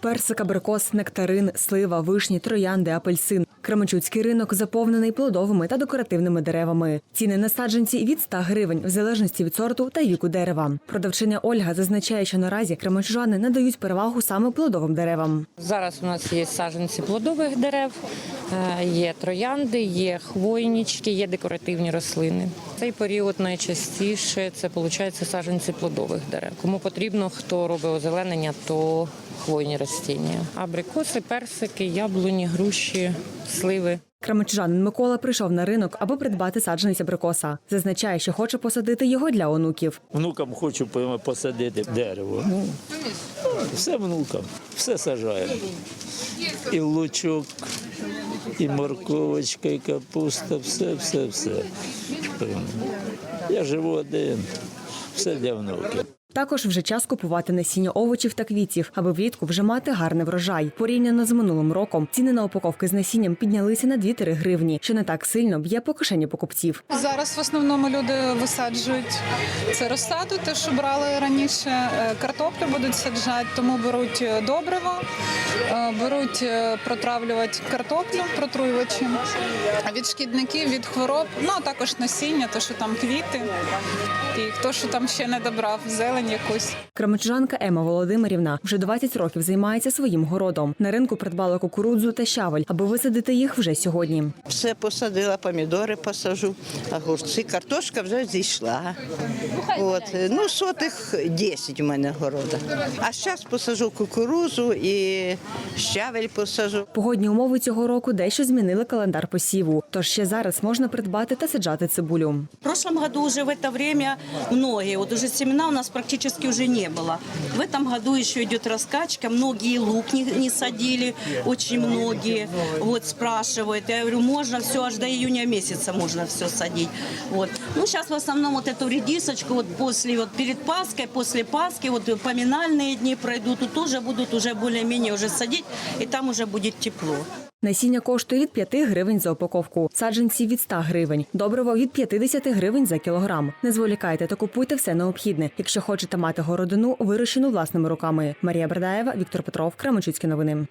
Персик, абрикос, нектарин, слива, вишні, троянди, апельсин. Кременчуцький ринок заповнений плодовими та декоративними деревами. Ціни на саджанці від 100 гривень, в залежності від сорту та віку дерева. Продавчиня Ольга зазначає, що наразі кременчужани надають перевагу саме плодовим деревам. Зараз у нас є саджанці плодових дерев, е, є троянди, є хвойнички, є декоративні рослини. Цей період найчастіше це виходить саджанці плодових дерев. Кому потрібно, хто робить озеленення, то хвойні ростіння. Абрикоси, персики, яблуні, груші, сливи. Кременчужанин Микола прийшов на ринок, аби придбати саджанець абрикоса. Зазначає, що хоче посадити його для онуків. Внукам хочу посадити дерево. Ну, все внукам, все сажаємо. І лучок, і морковочка, і капуста, все, все, все. Я живу один, все для внуків. Також вже час купувати насіння овочів та квітів, аби влітку вже мати гарний врожай. Порівняно з минулим роком ціни на упаковки з насінням піднялися на 2-3 гривні, що не так сильно б'є по кишені покупців. Зараз в основному люди висаджують це розсаду, те, що брали раніше. Е, Картоплю будуть саджати, тому беруть е, добриво, е, беруть протравлювати картоплю, протруювачі. Від шкідників, від хвороб, ну а також насіння, то що там квіти, і хто що там ще не добрав, зелень якусь. Кременчужанка Ема Володимирівна вже 20 років займається своїм городом. На ринку придбала кукурудзу та щавель, аби висадити їх вже сьогодні. Все посадила, помідори посажу, огурці, картошка вже зійшла. От. Ну, сотих 10 у мене города. А зараз посажу кукурузу і щавель посажу. Погодні умови цього року дещо змінили календар посіву. Тож ще зараз можна придбати та саджати цибулю. В прошлом году уже в это время многие, вот уже семена у нас практически уже не было. В этом году еще идет раскачка, многие лук не, не садили, очень многие. Вот спрашивают, я говорю, можно все, аж до июня месяца можно все садить. Вот. Ну, сейчас в основном вот эту редисочку, вот после, вот перед Пасхой, после Пасхи, вот поминальные дни пройдут, тут тоже будут уже более-менее уже садить, и там уже будет тепло. Насіння коштує від 5 гривень за упаковку, саджанці від 100 гривень, добриво від 50 гривень за кілограм. Не зволікайте та купуйте все необхідне, якщо хочете мати городину, вирощену власними руками. Марія Бердаєва, Віктор Петров, Кременчуцькі новини.